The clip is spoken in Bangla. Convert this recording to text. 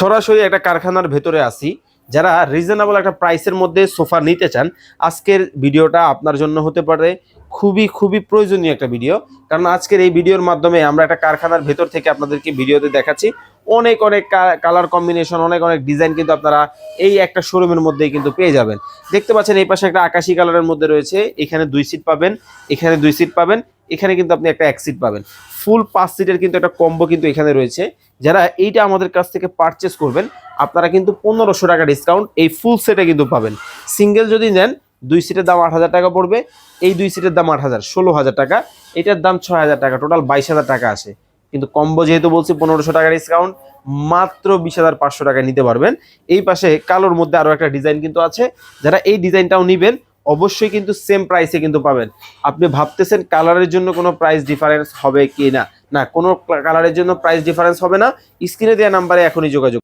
সরাসরি একটা কারখানার ভেতরে আসি যারা রিজনেবল একটা প্রাইসের মধ্যে সোফা নিতে চান, আজকের ভিডিওটা আপনার জন্য হতে পারে খুবই খুবই প্রয়োজনীয় একটা ভিডিও কারণ আজকের এই ভিডিওর মাধ্যমে আমরা একটা কারখানার ভেতর থেকে আপনাদেরকে ভিডিওতে দেখাচ্ছি। অনেক অনেক কালার কম্বিনেশন অনেক অনেক ডিজাইন কিন্তু আপনারা এই একটা শোরুমের মধ্যেই কিন্তু পেয়ে যাবেন। দেখতে পাচ্ছেন এই পাশে একটা আকাশি কালারের মধ্যে রয়েছে। এখানে দুই সিট পাবেন, এখানে দুই সিট পাবেন। এখানে কিন্তু আপনি একটা এক সিট পাবেন। ফুল পাঁচ সিটের কিন্তু একটা কম্বো কিন্তু এখানে রয়েছে। যারা এইটা আমাদের কাছ থেকে পারচেস করবেন, আপনারা কিন্তু পনেরোশো টাকা ডিসকাউন্ট এই ফুল সেটে কিন্তু পাবেন। সিঙ্গেল যদি নেন, দুই সিটের দাম আট হাজার টাকা পড়বে। এই দুই সিটের দাম আট হাজার, ষোলো হাজার টাকা। এটার দাম ছয় হাজার টাকা টোটাল বাইশ হাজার টাকা আসে। কিন্তু কম্বো যেহেতু বলছি, পনেরোশো টাকা ডিসকাউন্ট মাত্র বিশ হাজার পাঁচশো টাকায় নিতে পারবেন। এই পাশে কালোর মধ্যে আরও একটা ডিজাইন কিন্তু আছে। যারা এই ডিজাইনটাও নেবেন অবশ্যই কিন্তু সেম প্রাইসে কিন্তু পাবেন। আপনি ভাবতেছেন কালারের জন্য কোনো প্রাইস ডিফারেন্স হবে কি না না কোনো কালারের জন্য প্রাইস ডিফারেন্স হবে না। স্ক্রিনে দেওয়া নাম্বারে এখনই যোগাযোগ